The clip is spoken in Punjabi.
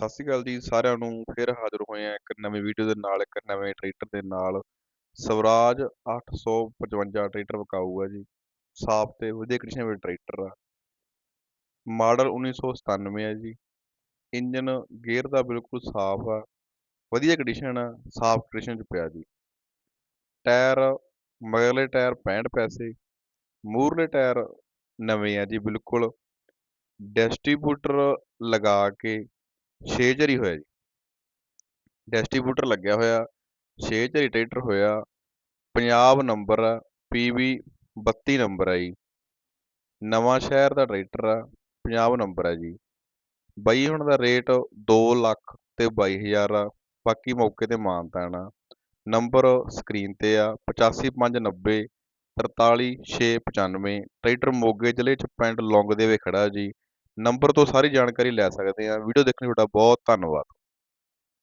ਸਤਿ ਸ਼੍ਰੀ ਅਕਾਲ ਜੀ ਸਾਰਿਆਂ ਨੂੰ, ਫਿਰ ਹਾਜ਼ਰ ਹੋਏ ਆ ਇੱਕ ਨਵੀਂ ਵੀਡੀਓ ਦੇ ਨਾਲ, ਇੱਕ ਨਵੇਂ ਟਰੈਕਟਰ ਦੇ ਨਾਲ। ਸਵਰਾਜ 855 ਟਰੈਕਟਰ ਵਿਕਾਊ ਆ ਜੀ। ਸਾਫ਼ ਤੇ ਵਧੀਆ ਕੰਡੀਸ਼ਨ ਵਿੱਚ ਟਰੈਕਟਰ ਆ। ਮਾਡਲ 1997 ਆ ਜੀ। ਇੰਜਨ ਗੇਅਰ ਦਾ ਬਿਲਕੁਲ ਸਾਫ਼ ਆ। ਵਧੀਆ ਕੰਡੀਸ਼ਨ ਆ, ਸਾਫ਼ ਕੰਡੀਸ਼ਨ 'ਚ ਪਿਆ ਜੀ। ਟਾਇਰ, ਮਗਰਲੇ ਟਾਇਰ 65 ਪੈਸੇ। ਮੂਰਲੇ ਟਾਇਰ ਨਵੇਂ ਆ ਜੀ, ਬਿਲਕੁਲ। ਡਿਸਟ੍ਰੀਬਿਊਟਰ ਲਗਾ ਕੇ 6 ਝਰੀ ਹੋਇਆ ਜੀ। ਡਿਸਟ੍ਰੀਬਿਊਟਰ ਲੱਗਿਆ ਹੋਇਆ 6 ਝਰੀ ਟਰੈਕਟਰ ਹੋਇਆ, ਪੰਜਾਬ ਨੰਬਰ ਆ PB 32 ਨੰਬਰ ਆ ਜੀ। ਨਵਾਂ ਸ਼ਹਿਰ ਦਾ ਟਰੈਕਟਰ ਆ, ਪੰਜਾਬ ਨੰਬਰ ਆ ਜੀ। ਬਾਈ ਹੁਣ ਦਾ ਰੇਟ 2 ਲੱਖ ਤੇ 22000 ਆ, ਬਾਕੀ ਮੌਕੇ ਤੇ ਮਾਨਤਾਨ ਆ। ਨੰਬਰ ਸਕਰੀਨ ਤੇ ਆ 85590 43695 ਟਰੈਕਟਰ ਮੋਗੇ ਜ਼ਿਲ੍ਹੇ ਚ ਪਿੰਡ ਲੌਂਗ ਦੇ ਵਿੱਚ ਖੜਾ ਜੀ। ਨੰਬਰ ਤੋਂ ਸਾਰੀ ਜਾਣਕਾਰੀ ਲੈ ਸਕਦੇ ਆ ਵੀਡੀਓ ਦੇਖਣ ਲਈ ਤੁਹਾਡਾ ਬਹੁਤ ਧੰਨਵਾਦ।